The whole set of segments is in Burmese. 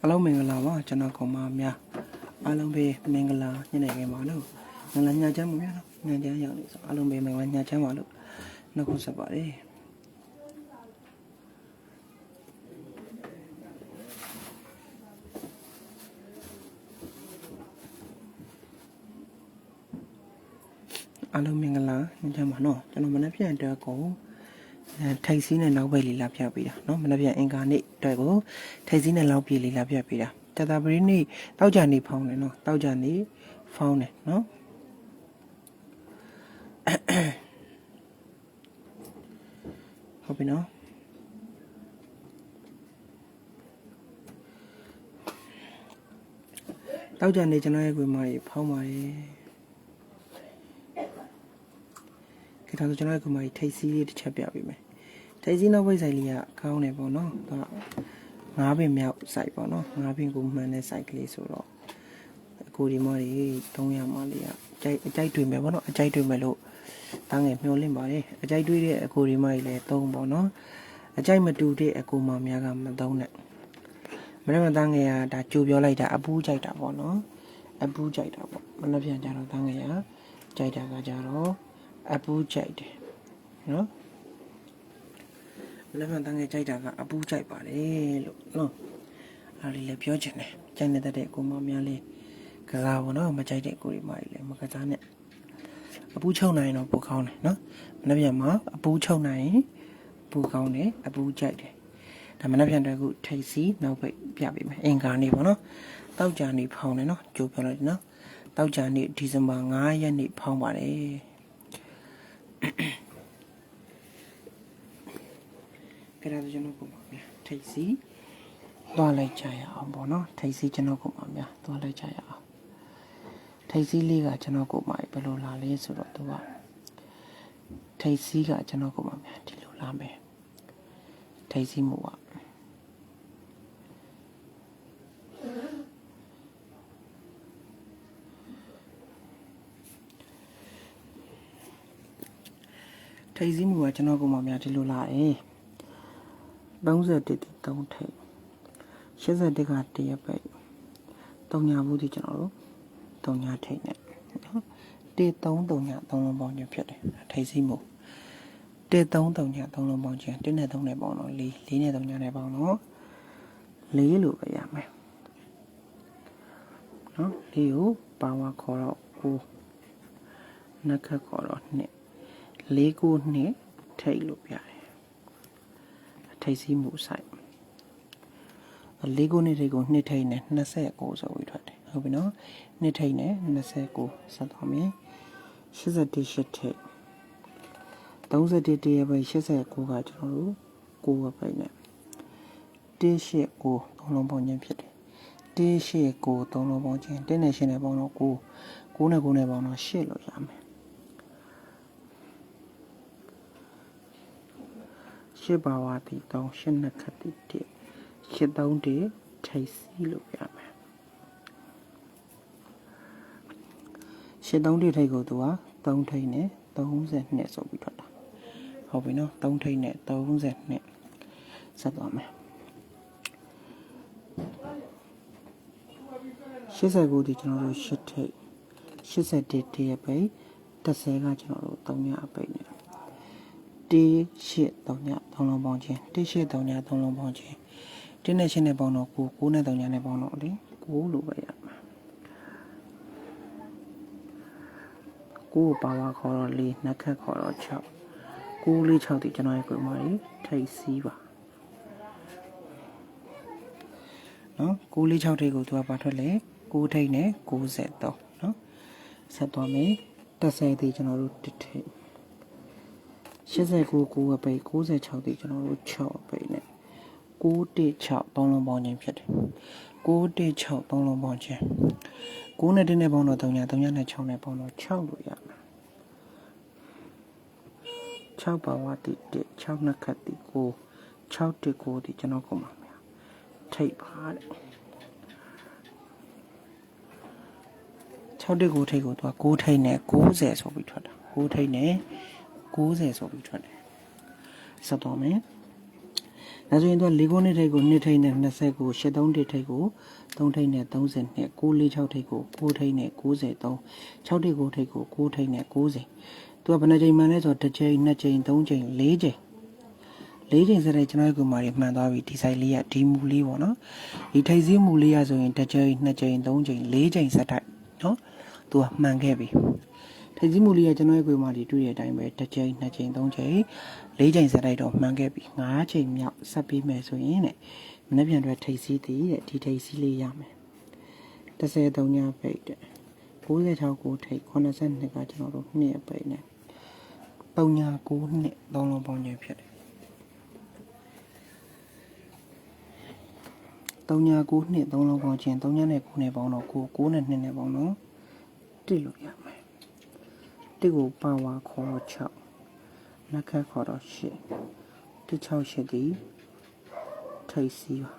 အားလုံးမင်္ဂလာပါကျွန်တော်ကောင်မများအားလုံးပဲမင်္ဂလာညနေခင်းပါလို့မင်္ဂလာညချမ်းပါများနော်ညချမ်းရောက်နေဆိုအားလုံးပဲမင်္ဂလာညချမ်းပါလို့နှုတ်ဆက်ပါတယ်အားလုံးမင်္ဂလာညချမ်းပါနော်ကျွန်တော်မနေ့ပြန်အတွက်ကိုအဲ ထိုက်စီးနဲ့နောက်ပိတ်လေးလာပြပေးတာเนาะမနေ့ပြန်အင်္ဂါနေ့အတွက်ကိုထိုက်စီးနဲ့နောက်ပိတ်လေးလာပြပေးတာတတပရိနေ့တောက်ကြနေဖောင်းတယ်เนาะတောက်ကြနေဖောင်းတယ်เนาะဟုတ်ပြီเนาะတောက်ကြနေကျွန်တော်ရဲ့ကွေမာကြီးဖောင်းပါတယ်ခေတ္တဆိုကျွန်တော်ရဲ့ကွေမာကြီးထိတ်စီးလေးတစ်ချက်ပြပေးမယ် ထိတ်စီးနောက်ပိတ်ဆိုင်လေးကကောင်းတယ်ပေါ့နော်သူကငါးပင်မြောက်ဆိုင်ပေါ့နော်ငါးပင်ကိုမှန်တဲ့ဆိုင်ကလေးဆိုတော့အကိုဒီမတွေ300မလေးကအကြိုက်အကြိုက်တွေ့မယ်ပေါ့နော်အကြိုက်တွေ့မယ်လို့တန်းငယ်မျှော်လင့်ပါတယ်အကြိုက်တွေ့တဲ့အကိုဒီမကြီးလည်း3ပေါ့နော်အကြိုက်မတူတဲ့အကိုမများကမသုံးနဲ့မနေ့ကတန်းငယ်ကဒါကြိုပြောလိုက်တာအပူးကြိုက်တာပေါ့နော်အပူးကြိုက်တာပေါ့မနေ့ပြန်ကြတော့တန်းငယ်ကကြိုက်တာကကြတော့အပူးကြိုက်တယ်နော် လက်မှန်တန်းငယ်ကြိုက်တာကအပူးကြိုက်ပါတယ်လို့နော်အားလေးလည်းပြောချင်တယ်ကြိုက်နေတဲ့ကိုမများလေးကစားဘောနော်မကြိုက်တဲ့ကိုဒီမကြီးလည်းမကစားနဲ့အပူးချုပ်နိုင်တော့ပိုကောင်းတယ်နော်မနေ့ပြန်မှာအပူးချုပ်နိုင်ပိုကောင်းတယ်အပူးကြိုက်တယ်ဒါမနေ့ပြန်တော့ခုထိတ်စီနောက်ပိတ်ပြပေးမယ်အင်္ဂါနေ့ပေါ့နော်တောက်ကြနေ့ဖောင်းတယ်နော်ကြိုးပြောလိုက်တယ်နော်တောက်ကြနေ့ဒီဇင်ဘာ9ရက်နေ့ဖောင်းပါတယ် ကြရတဲ့ကျွန်တော်ကိုပါဗျာထိတ်စီသွားလိုက်ကြရအောင်ပေါ့နော်ထိတ်စီကျွန်တော်ကိုပါဗျာသွားလိုက်ကြရအောင်ထိတ်စီလေးကကျွန်တော်ကိုပါဘယ်လိုလာလဲဆိုတော့သူကထိတ်စီကကျွန်တော်ကိုပါဗျာဒီလိုလာမယ်ထိတ်စီမှုကထိတ်စီမှုကကျွန်တော်ကိုပါဗျာဒီလိုလာတယ် 31တိ3ထိပ်81ကတရက်ပဲ3ညာဘူးဒီကျွန်တော်တို့3ညာထိပ်နဲ့နော်တေ3 3ညာ3လုံးပေါင်းခြင်းဖြစ်တယ်ထိပ်စီးမှုတေ3 3ညာ3လုံးပေါင်းခြင်း1နဲ့3နဲ့ပေါင်းတော့4 4နဲ့3ညာနဲ့ပေါင်းတော့4လို့ပဲရမယ်နော်4ကိုပါဝါခေါ်တော့9နက်ခတ်ခေါ်တော့2 4ကို2ထိပ်လို့ပြရတယ် ထိတ်စီးမှုဆိုင်လေးကိုနှစ်ထိတ်ကိုနှစ်ထိတ်နဲ့29ဆိုပြီးထွက်တယ်ဟုတ်ပြီနော်နှစ်ထိတ်နဲ့29ဆက်သွားမယ်81ရှစ်ထိတ်31တရပဲ89ကကျွန်တော်တို့9ပဲပဲနဲ့189သုံးလုံးပေါင်းခြင်းဖြစ်တယ်189သုံးလုံးပေါင်းခြင်း1နဲ့8နဲ့ပေါင်းတော့9 9နဲ့9နဲ့ပေါင်းတော့8လို့ရမယ် ရှစ်ပါဝါတီတောင်းရှစ်နှစ်ခတ်တီတစ်ရှစ်သုံးတီထိတ်စီလို့ပြမယ်ရှစ်သုံးတီထိတ်ကိုသူက3ထိတ်နဲ့32ဆိုပြီးထွက်တာဟုတ်ပြီနော်3ထိတ်နဲ့32ဆက်သွားမယ်89ဒီကျွန်တော်တို့8ထိတ်81တရပိတ်30ကကျွန်တော်တို့3ညအပိတ်နဲ့ တေးရှစ်တောင်ညသုံးလုံးပေါင်းခြင်းတေးရှစ်တောင်ညသုံးလုံးပေါင်းခြင်းတင်းနဲ့ရှစ်နဲ့ပေါင်းတော့ကိုကိုနဲ့တောင်ညနဲ့ပေါင်းတော့လေကိုလို့ပဲရမှာကိုပါဝါခေါ်တော့လေးနှက်ခတ်ခေါ်တော့6ကိုလေး6တိကျွန်တော်ရဲ့ကိုမကြီးထိတ်စီးပါနော်ကိုလေး6တိတ်ကိုသူကပါထွက်လေ6ထိတ်နဲ့63နော်ဆက်သွားမယ်30တိကျွန်တော်တို့တစ်ထိတ် 89 9ပဲ96တိကျွန်တော်တို့6ပဲနဲ့916သုံးလုံးပေါင်းခြင်းဖြစ်တယ်916သုံးလုံးပေါင်းခြင်း9နဲ့1နဲ့ပေါင်းတော့3ည3ညနဲ့6နဲ့ပေါင်းတော့6လို့ရမယ်6ပါဝတိ1 6နှစ်ခတ်တိ9 6တိ9တိကျွန်တော်ကုန်ပါမယ်ထိတ်ပါတဲ့6တိ9ထိတ်ကိုသူက6ထိတ်နဲ့90ဆိုပြီးထွက်တာ6ထိတ်နဲ့90 ဆိုပြီးထွက်တယ်ဆက်တော့မယ်ဒါဆိုရင်သူက၄ခုနှစ်ထိပ်ကို2ထိပ်နဲ့29 83ထိပ်ထိပ်ကို3ထိပ်နဲ့30နဲ့946ထိပ်ကို9ထိပ်နဲ့93 6ထိပ်ကိုထိပ်ကို9ထိပ်နဲ့90သူကဘယ်နှချိန်မှန်လဲဆိုတော့တစ်ချိန်နှစ်ချိန်သုံးချိန်လေးချိန်လေးချိန်စတဲ့ကျွန်တော်တို့ကမာတွေမှန်သွားပြီဒီဆိုင်လေးကဒီမူလေးပေါ့နော်ဒီထိပ်စည်းမူလေးရဆိုရင်တစ်ချိန်နှစ်ချိန်သုံးချိန်လေးချိန်စက်တိုက်နော်သူကမှန်ခဲ့ပြီ ထိပ်စည်းမူလေးကကျွန်တော်ရဲ့ကိုယ်မှာဒီတွေ့တဲ့အတိုင်းပဲတစ်ချိန်နှစ်ချိန်သုံးချိန်လေးချိန်ဆက်တိုက်တော့မှန်ခဲ့ပြီ၅ချိန်မြောက်ဆက်ပြီးမယ်ဆိုရင်တဲ့မနေ့ပြန်အတွက်ထိပ်စည်းတည်တဲ့ဒီထိပ်စည်းလေးရမယ်33ညပိတ်တဲ့96ကိုထိပ်82ကကျွန်တော်တို့နှစ်အပိတ်နဲ့39နှစ်သုံးလုံးပေါင်းခြင်းဖြစ်တယ်39နှစ်သုံးလုံးပေါင်းခြင်း3ညနဲ့9နဲ့ပေါင်းတော့9 9နဲ့2နဲ့ပေါင်းတော့တိလို့ရမယ် တစ်ကိုပါဝါခေါ်တော့6နက်ခတ်ခေါ်တော့8တစ်6ရှစ်ဒီထိတ်စီးပါ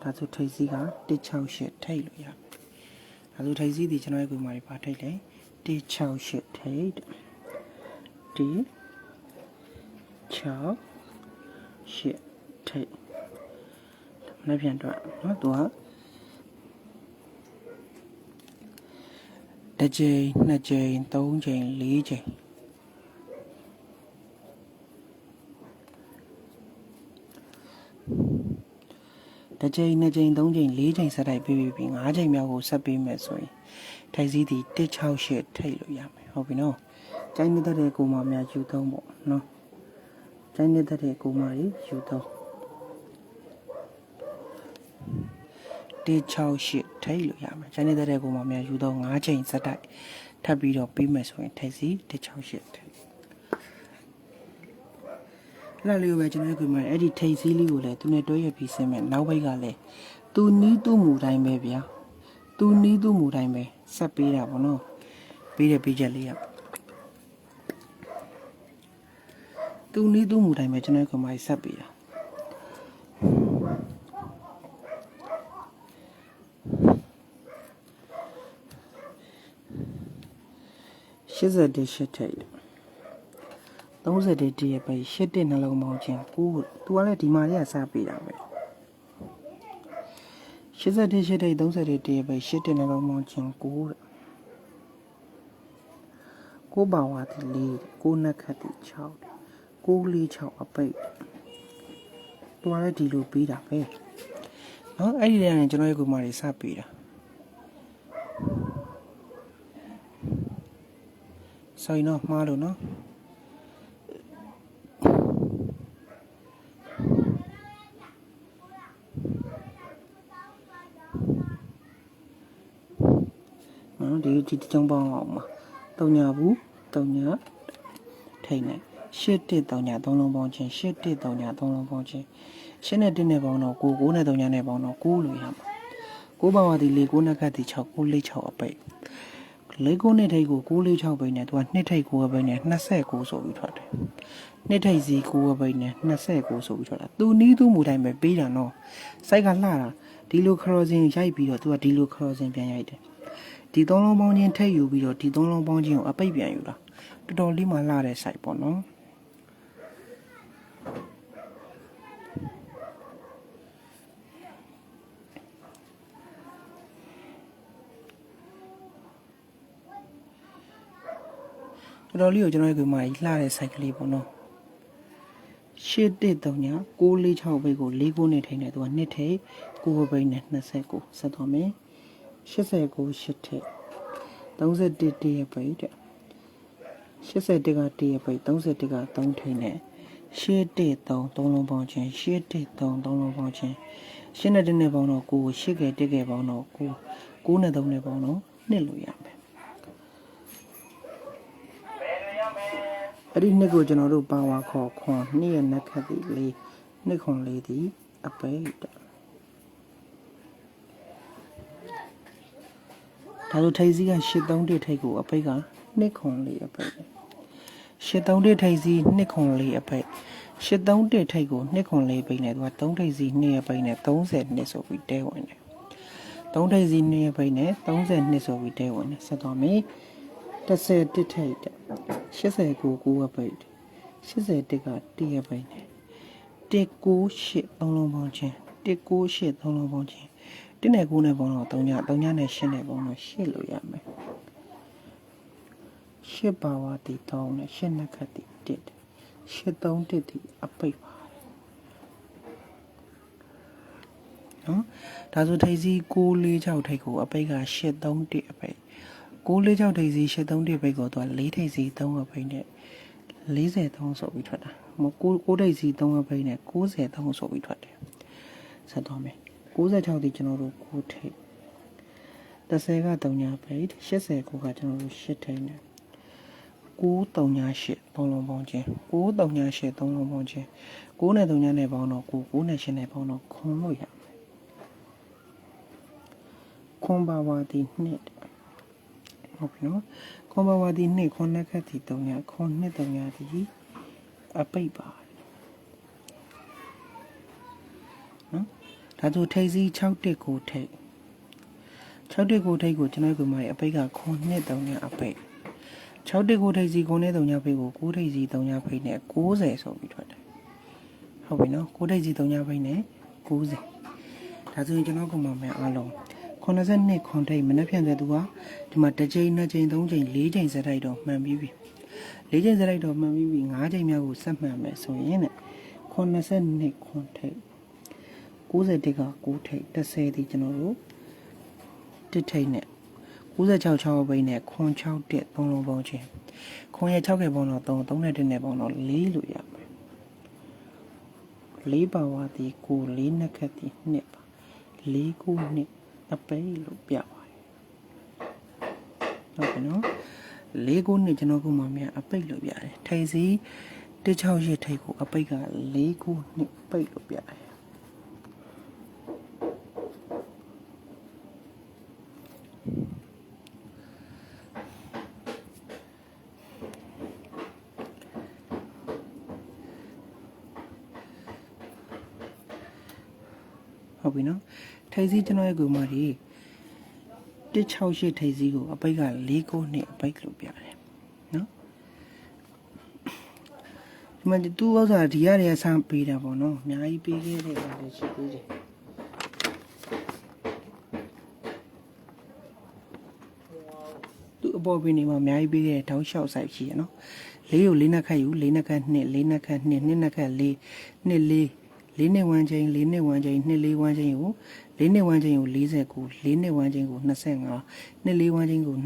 ဒါဆိုထိတ်စီးကတစ်6ရှစ်ထိတ်လို့ရဒါဆိုထိတ်စီးဒီကျွန်တော်ရဲ့ကိုယ်မှာပါထိတ်တယ်တစ်6ရှစ်ထိတ်ဒီ6ရှစ်ထိတ်မနေ့ပြန်တော့เนาะသူက တစ်ချိန်နှစ်ချိန်သုံးချိန်လေးချိန်တစ်ချိန်နှစ်ချိန်သုံးချိန်လေးချိန်ဆက်တိုက်ပြီးပြီးငါးချိန်မြောက်ကိုဆက်ပေးမယ်ဆိုရင်ထိုက်စည်းဒီ168ထိတ်လို့ရမယ်ဟုတ်ပြီနော်ကျိုင်းနေတဲ့ကိုမများယူသုံးပေါ့နော်ကျိုင်းနေတဲ့ကိုမကြီးယူသုံး 168ထိတ်လို့ရမယ်ကျိုင်းနေတဲ့ကိုမများယူသုံး5ချိန်ဆက်တိုက်ထပ်ပြီးတော့ပြီးမယ်ဆိုရင်ထိုက်စည်း168ထိတ်အဲ့ဒါလေးကိုပဲကျွန်တော်တို့ကမှအဲ့ဒီထိတ်စည်းလေးကိုလည်းသူနဲ့တွဲရပြီးဆင်းမယ်နောက်ဘက်ကလည်းသူနီးသူ့မူတိုင်းပဲဗျာသူနီးသူ့မူတိုင်းပဲဆက်ပေးတာပေါ့နော်ပေးတဲ့ပေးချက်လေးကသူနီးသူ့မူတိုင်းပဲကျွန်တော်တို့ကမှဆက်ပေးတာ 81ရှစ်ထိပ်30တိတိရပိ81နှလုံးပေါင်းခြင်းကိုသူကလည်းဒီမှာလေးကစပေးတာပဲ81ရှစ်ထိပ်30တိတိရပိ81နှလုံးပေါင်းခြင်းကိုကိုဘာဝတိလေးကိုနက်ခတ်တိ6ကိုလေး6အပိတ်သူကလည်းဒီလိုပေးတာပဲနော်အဲ့ဒီတည်းကနေကျွန်တော်ရဲ့ကိုမာတွေစပေးတာ ဆိုရင်တော့မှားလို့နော်နော်ဒီဒီတုံးပေါင်းအောင်မှာတုံညာဘူးတုံညာထိတ်နေရှစ်တစ်တုံညာသုံးလုံးပေါင်းချင်းရှစ်တစ်တုံညာသုံးလုံးပေါင်းချင်းရှစ်နဲ့တစ်နဲ့ပေါင်းတော့ကိုကိုနဲ့တုံညာနဲ့ပေါင်းတော့ကိုလို့ရမှာကိုပါဝါဒီလေးကိုနဲ့ကတ်ဒီ6ကိုလေး6အပိတ် လေးကိုနှစ်ထိပ်ကို646ပိတ်နဲ့သူကနှစ်ထိပ်ကိုပိတ်နဲ့29ဆိုပြီးထွက်တယ်နှစ်ထိပ်စီကိုပိတ်နဲ့29ဆိုပြီးထွက်တာသူနီးသူမူတိုင်းပဲပေးတာနော်စိုက်ကလှတာဒီလိုခရောစင်ရိုက်ပြီးတော့သူကဒီလိုခရောစင်ပြန်ရိုက်တယ်ဒီသုံးလုံးပေါင်းချင်းထိပ်ယူပြီးတော့ဒီသုံးလုံးပေါင်းချင်းကိုအပိတ်ပြန်ယူတာတော်တော်လေးမှလှတဲ့စိုက်ပေါ့နော် တော်တော်လေးကိုကျွန်တော်တို့ကမှလှတဲ့စိုက်ကလေးပေါ့နော်ရှစ်တစ်တုံညာ646ဘိတ်ကို၄ခုနဲ့ထိနေသူကနှစ်ထိပ်9ဘိတ်နဲ့29ဆက်သွားမယ်89ရှစ်ထိပ်31တရဘိတ်တဲ့81ကတရဘိတ်31က3ထိပ်နဲ့ရှစ်တစ်3 3လုံးပေါင်းချင်းရှစ်တစ်3 3လုံးပေါင်းချင်းရှစ်နဲ့တစ်နဲ့ပေါင်းတော့9ရှစ်ကတစ်ကပေါင်းတော့9 9နဲ့3နဲ့ပေါင်းတော့နှစ်လို့ရမယ် အဲ့ဒီနှစ်ကိုကျွန်တော်တို့ပါဝါခေါ်ခွန်နှစ်ရဲ့နက်ခတ်ဒီလေးနှစ်ခွန်လေးဒီအပိတ်တဲ့ဒါဆိုထိတ်စီးက83တိထိတ်ကိုအပိတ်ကနှစ်ခွန်လေးအပိတ်83တိထိတ်စီးနှစ်ခွန်လေးအပိတ်83တိထိတ်ကိုနှစ်ခွန်လေးပိတ်နေသူက3ထိတ်စီးနှစ်ရဲ့ပိတ်နေ30နှစ်ဆိုပြီးတဲဝင်တယ်3ထိတ်စီးနှစ်ရဲ့ပိတ်နေ30နှစ်ဆိုပြီးတဲဝင်တယ်ဆက်သွားမယ် 30တိထိတ်တဲ့89ကို9ကပိတ်80တက်က1ရပိတ်နေ198သုံးလုံးပေါင်းချင်း198သုံးလုံးပေါင်းချင်း1နဲ့9နဲ့ပေါင်းတော့3ည3ညနဲ့8နဲ့ပေါင်းတော့8လို့ရမယ်8ပါဝါတီ3နဲ့8နှစ်ခတ်တီ1 8 3 1တီအပိတ်ပါတယ်နော်ဒါဆိုထိပ်စီး646ထိပ်ကိုအပိတ်က8 3 1အပိတ် 646ထိပ်စီး8 3 1ပိတ်ကိုသူက4ထိပ်စီး3အပိတ်နဲ့43ဆိုပြီးထွက်တာမဟုတ်6ထိပ်စီး3အပိတ်နဲ့93ဆိုပြီးထွက်တယ်ဆက်သွားမယ်96ဒီကျွန်တော်တို့9ထိပ်30က3ညာပိတ်89ကကျွန်တော်တို့10ထိပ်နဲ့938သုံးလုံးပေါင်းချင်း938သုံးလုံးပေါင်းချင်း9နဲ့3ညနဲ့ပေါင်းတော့9 9နဲ့10နဲ့ပေါင်းတော့ခွန်လို့ရမယ်ခွန်ပါဝါဒီနှစ် ဟုတ်ပြီနော်ခွန်ပါဝါဒီနှစ်ခွန်နဲ့ခက်တီ3ညခွန်နှစ်3ညဒီအပိတ်ပါနော်ဒါဆိုထိပ်စီး6တက်ကိုထိပ်6တက်ကိုထိပ်ကိုကျွန်တော်ကမှအပိတ်ကခွန်နှစ်3ညအပိတ်6တက်ကိုထိပ်စီခွန်နဲ့3ညဖိတ်ကို9ထိပ်စီ3ညဖိတ်နဲ့90ဆိုပြီးထွက်တယ်ဟုတ်ပြီနော်9ထိပ်စီ3ညဖိတ်နဲ့90ဒါဆိုရင်ကျွန်တော်ကမှမယ်အားလုံး 82ခွန်ထိပ်မနှက်ဖြန်တဲ့သူကဒီမှာတစ်ချိန်နှစ်ချိန်သုံးချိန်လေးချိန်စက်တိုက်တော့မှန်ပြီးပြီလေးချိန်စက်တိုက်တော့မှန်ပြီးပြီ၅ချိန်မြောက်ကိုဆက်မှန်မယ်ဆိုရင်တဲ့82ခွန်ထိပ်90တက်က9ထိပ်30ဒီကျွန်တော်တို့တစ်ထိပ်နဲ့96 6ဘိန်းနဲ့ခွန်6တက်3လုံးပေါင်းချင်းခွန်ရဲ့6ကပေါင်းတော့3 3နဲ့1နဲ့ပေါင်းတော့4လို့ရမယ်4ပါဝါဒီကို4နှစ်ခက်ဒီနှစ်ပါ4ခုနှစ် အပိတ်လို့ပြပါတယ်ဟုတ်ပြီနော်4ခုနှစ်ကျွန်တော်ကမှမြန်အပိတ်လို့ပြတယ်ထိပ်စီ168ထိပ်ကိုအပိတ်က4ခုနှစ်ပိတ်လို့ပြတယ်ဟုတ်ပြီနော် ထိပ်စီးကျွန်တော်ရဲ့ကူမကြီး168ထိပ်စီးကိုအပိတ်က4ခုနှစ်အပိတ်လို့ပြတယ်နော်ဒီမှာသူ့ဥစ္စာဒီရတဲ့ဆန်းပေးတာပေါ့နော်အများကြီးပေးခဲ့တဲ့ဟာတွေရှိသေးတယ်သူ့အပေါ်ပင်နေမှာအများကြီးပေးခဲ့တဲ့တောက်လျှောက်ဆိုင်ရှိရနော်လေးကိုလေးနှစ်ခတ်ယူလေးနှစ်ခတ်နှစ်လေးနှစ်ခတ်နှစ်နှစ်နှစ်ခတ်လေးနှစ်လေး လေးနှစ်ဝန်းချင်းလေးနှစ်ဝန်းချင်းနှစ်လေးဝန်းချင်းကိုလေးနှစ်ဝန်းချင်းကို49လေးနှစ်ဝန်းချင်းကို25နှစ်လေးဝန်းချင်းကို29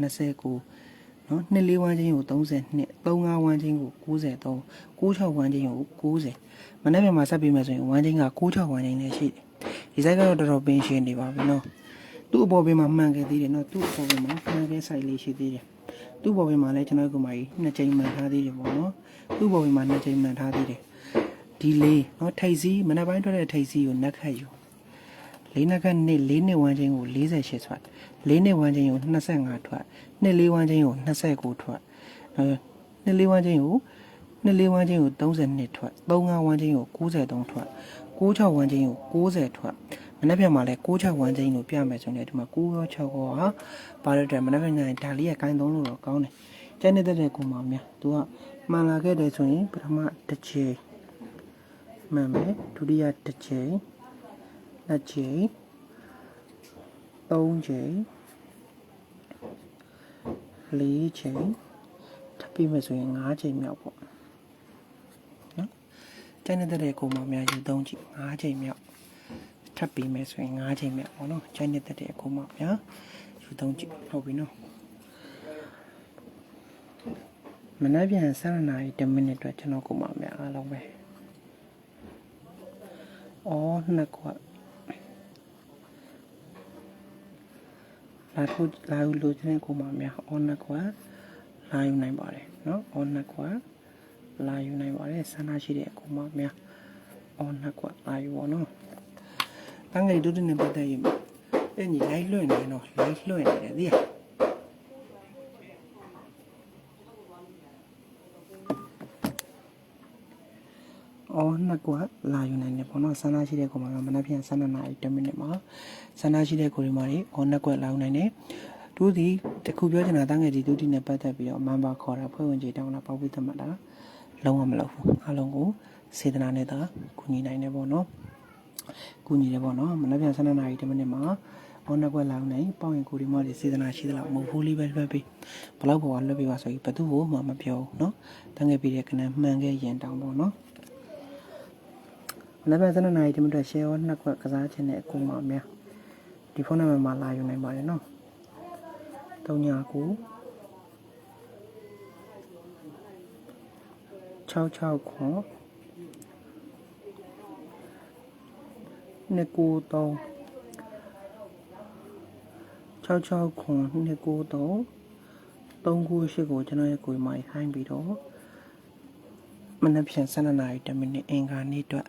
နော်နှစ်လေးဝန်းချင်းကို32 35ဝန်းချင်းကို93 96ဝန်းချင်းကို90မနေ့ပြန်မှာဆက်ပြီးမယ်ဆိုရင်ဝန်းချင်းက96ဝန်းချင်းလည်းရှိတယ်ဒီဆိုင်ကတော့တော်တော်ပင်ရှင်းနေပါပြီနော်သူ့အပေါ်ပင်မှာမှန်ခဲ့သေးတယ်နော်သူ့အပေါ်ပင်မှာမှန်ခဲ့ဆိုင်လေးရှိသေးတယ်သူ့ပေါ်ပင်မှာလည်းကျွန်တော်ကမှကြီးနှစ်ချိန်မှန်ထားသေးတယ်ပေါ့နော်သူ့ပေါ်ပင်မှာနှစ်ချိန်မှန်ထားသေးတယ် ဒီလေးနော်ထိတ်စီးမနေ့ပိုင်းထွက်တဲ့ထိတ်စီးကိုနှက်ခတ်ယူလေးနှက်ခတ်နှစ်လေးနှစ်ဝန်းချင်းကို48ထွက်လေးနှစ်ဝန်းချင်းကို25ထွက်နှစ်လေးဝန်းချင်းကို29ထွက်အဲနှစ်လေးဝန်းချင်းကိုနှစ်လေးဝန်းချင်းကို32ထွက်35ဝန်းချင်းကို93ထွက်96ဝန်းချင်းကို90ထွက်မနေ့ပြန်မှာလဲ96ဝန်းချင်းကိုပြမယ်ဆိုရင်ဒီမှာ9ရော6ရောဟာပါတဲ့အတွက်မနေ့ပြန်ညရင်ဒါလေးကကိုင်းသုံးလို့တော့ကောင်းတယ်ကျန်နေတဲ့တဲ့ကိုမောင်များသူကမှန်လာခဲ့တယ်ဆိုရင်ပထမတစ်ချိန် မှန်မယ်ဒုတိယတစ်ချိန်နှစ်ချိန်သုံးချိန်လေးချိန်ထပ်ပြီးမယ်ဆိုရင်၅ချိန်မြောက်ပေါ့နော်ကျန်တဲ့ကိုမောင်များယူသုံးချိန်၅ချိန်မြောက်ထပ်ပြီးမယ်ဆိုရင်၅ချိန်မြောက်ပေါ့နော်ကျန်တဲ့ကိုမောင်များယူသုံးချိန်ဟုတ်ပြီနော်မနေ့ပြန်7နာရီ10မိနစ်အတွက်ကျွန်တော်ကိုမများအားလုံးပဲ အော်နှစ်ခွက်လာထိုးလာယူလို့ခြင်းကိုမများအော်နှစ်ခွက်လာယူနိုင်ပါတယ်နော်အော်နှစ်ခွက်လာယူနိုင်ပါတယ်ဆန္ဒရှိတဲ့ကိုမများအော်နှစ်ခွက်လာယူပါနော်တန်းငယ်ဒုတိယနဲ့ပတ်သက်ရင်အဲ့ညီလိုက်လွှင့်နေတော့လိုက်လွှင့်နေတယ်သိလားအော် နှစ်ကွက်လာယူနိုင်တယ်ပေါ့နော်ဆန္ဒရှိတဲ့ကိုမှာမနက်ဖြန်12နာရီ10မိနစ်မှာဆန္ဒရှိတဲ့ကိုတွေမှာတွေအော်နှစ်ကွက်လာယူနိုင်တယ်သူဒီတခုပြောချင်တာတန်းငယ်ဒီဒုတိနဲ့ပတ်သက်ပြီးတော့မန်ပါခေါ်တာဖွဲ့ဝင်ကြီးတောင်းတာပေါက်ပြီးသတ်မှတ်တာလုံးဝမလုပ်ဘူးအားလုံးကိုစေတနာနဲ့သာကူညီနိုင်တယ်ပေါ့နော်ကူညီတယ်ပေါ့နော်မနက်ဖြန်12နာရီ10မိနစ်မှာဘောနက်ကွက်လောင်းနေပေါ့ရင်ကိုဒီမော်ဒီစေတနာရှိသလားမဟုတ်ဘူးလေးပဲလွှတ်ပြီးဘလောက်ပေါ်ကလွှတ်ပြီးပါဆိုပြီးဘသူ့ကိုမှမပြောဘူးနော်တန်းခဲ့ပြီးတဲ့ကနန်းမှန်ခဲ့ရင်တောင်းပေါ့နော် မနက်ဖြန်12နာရီ10မိနစ် share နှစ်ခွက်ကစားခြင်းနဲ့အကူမများဒီဖုန်းနံပါတ်မှာလာယူနိုင်ပါတယ်နော်39 66ခွန်နှစ်ကိုသုံး66ခွန်နှစ်ကိုသုံး3ခုရှိကိုကျွန်တော်ရဲ့ကိုယ်မိုင်ဟိုင်းပြီးတော့မနက်ဖြန်12နာရီ10မိနစ်အင်္ဂါနေ့အတွက်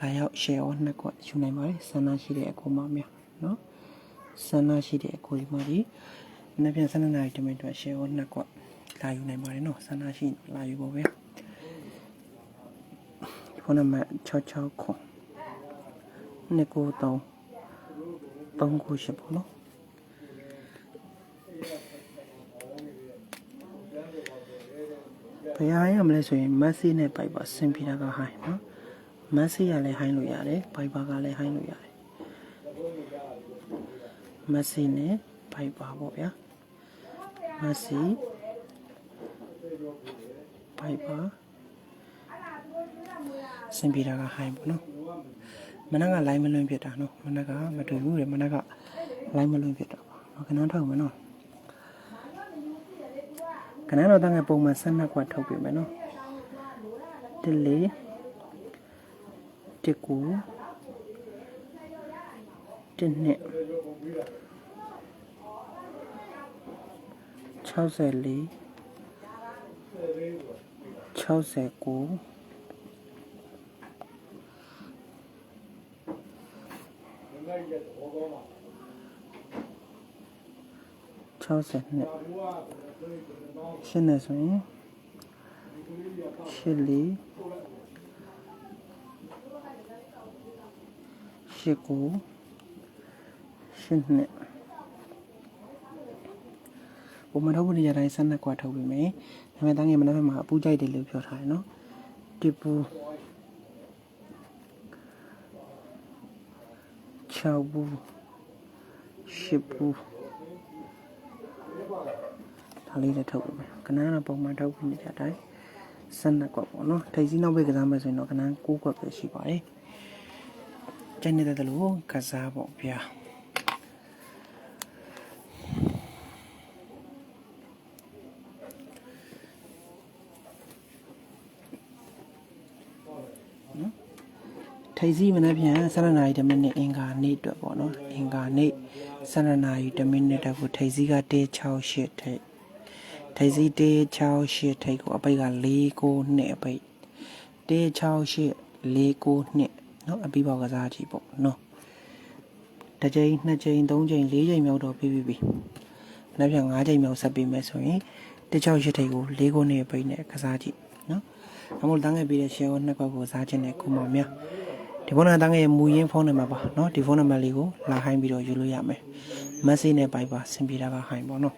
လာရောက် share အောင်နှစ်ခွက်ယူနိုင်ပါတယ်ဆန္ဒရှိတဲ့အကူမများနော်ဆန္ဒရှိတဲ့အကူမတွေနောက်ပြန်ဆန္ဒနိုင်တမင်အတွက် share အောင်နှစ်ခွက်လာယူနိုင်ပါတယ်နော်ဆန္ဒရှိလာယူဖို့ပဲဖုန်းနံပါတ်669ခုနှစ်ကိုတော့3ခုရှိပေါ့နော်ဘယ်အားရမလဲဆိုရင် message နဲ့ pipe ပါဆင်ပြတာကဟိုင်းနော် မက်ဆီကလည်းဟိုင်းလို့ရတယ်ပိုက်ပါကလည်းဟိုင်းလို့ရတယ်မက်ဆီနဲ့ပိုက်ပါပေါ့ဗျာမက်ဆီပိုက်ပါစင်ပြေတာကဟိုင်းပေါ့နော်မနက်ကလိုင်းမလွန်ဖြစ်တာနော်မနက်ကမတွေ့ဘူးလေမနက်ကလိုင်းမလွန်ဖြစ်တာပါနော်ခဏထောက်မယ်နော်ခဏတော့တန်းငယ်ပုံမှန်ဆက်နှစ်ကွက်ထုတ်ပေးမယ်နော်တလေး တစ်ကိုတစ်နှစ်64 69 62ရှင်းနေဆိုရင်84 ရှစ်ကိုရှင်းနှစ်ဘုမထုတ်ဖို့နေကြတိုင်းဆက်နှစ်ကွာထုတ်ပြီးမယ်ဒါပေမဲ့တန်းငယ်မနေ့ကမှအပူကြိုက်တယ်လို့ပြောထားတယ်နော်တီပူ6ဘူး10ဘူးဒါလေးလည်းထုတ်ပါမယ်ကနန်းကပုံမှန်ထုတ်ပြီးနေကြတိုင်းဆက်နှစ်ကွက်ပေါ့နော်ထိပ်စီးနောက်ဘက်ကစားမယ်ဆိုရင်တော့ကနန်း6ကွက်ပဲရှိပါတယ် ကျန်နေတဲ့လို့ကစားပေါ့ဗျာထိပ်စီးမနေ့ပြန်7နာရီ10မိနစ်အင်္ဂါနေ့အတွက်ပေါ့နော်အင်္ဂါနေ့7နာရီ10မိနစ်တက်ကိုထိပ်စီးက168ထိပ်ထိပ်စီး168ထိပ်ကိုအပိတ်က492အပိတ်168 492 နော်အပြီးပေါက်ကစားကြည့်ပေါ့နော်တစ်ချိန်နှစ်ချိန်သုံးချိန်လေးချိန်မြောက်တော့ပြီးပြီပြီနောက်ပြန်၅ချိန်မြောက်ဆက်ပြီးမယ်ဆိုရင်168ထိပ်ကို4ခုနဲ့အပိတ်နဲ့ကစားကြည့်နော်အမို့တန်းခဲ့ပြီးတဲ့ share နှစ်ခွက်ကိုစားခြင်းနဲ့ခုမှများဒီဖုန်းနံပါတ်တန်းရဲ့မူရင်းဖုန်းနံပါတ်ပါเนาะဒီဖုန်းနံပါတ်လေးကိုလာဟိုင်းပြီးတော့ယူလို့ရမယ် message နဲ့ပိုက်ပါဆင်ပြေတာကဟိုင်းပေါ့เนาะ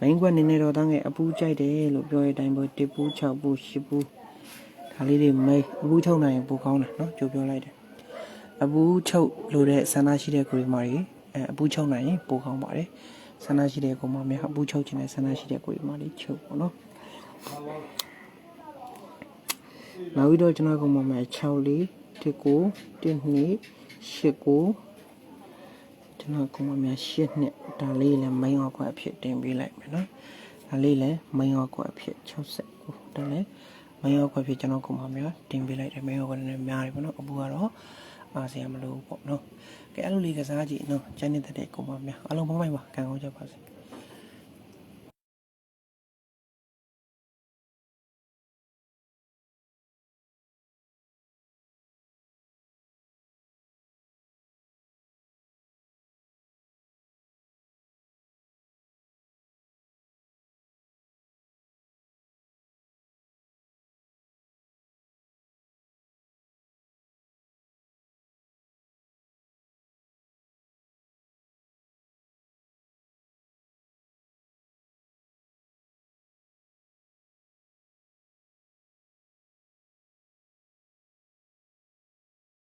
main ကွက်နေနေတော့တန်းရဲ့အပူကြိုက်တယ်လို့ပြောရတဲ့အတိုင်းပဲ1ပူ6ပူ10ပူ ဒါလေးတွေမိတ်အပူချုပ်နိုင်ရင်ပိုကောင်းတယ်နော်ကြိုပြောလိုက်တယ်အပူချုပ်လို့တဲ့ဆန္ဒရှိတဲ့ကိုရီမာတွေအဲအပူချုပ်နိုင်ရင်ပိုကောင်းပါတယ်ဆန္ဒရှိတဲ့ကိုမများအပူချုပ်ခြင်းနဲ့ဆန္ဒရှိတဲ့ကိုရီမာတွေချုပ်ပေါ့နော်နောက်ပြီးတော့ကျွန်တော်ကိုမမယ်6လေးတစ်ကို1နှစ်8ကိုကျွန်တော်ကိုမမယ်8နှစ်ဒါလေးလည်း main ဟောကွက်အဖြစ်တင်ပေးလိုက်မယ်နော်ဒါလေးလည်း main ဟောကွက်အဖြစ်69ဒါလည်း main အောက်ကွက်အဖြစ်ကျွန်တော်ကမှမယ်တင်ပေးလိုက်တယ် main အောက်ကွက်လည်းများတယ်ပေါ့နော်အပူကတော့အာဆီယံမလို့ပေါ့နော်ကဲအဲ့လိုလေးကစားကြည့်နော်ကျန်နေတဲ့ကမှမယ်အလုံးပေါင်းလိုက်ပါကံကောင်းကြပါစေ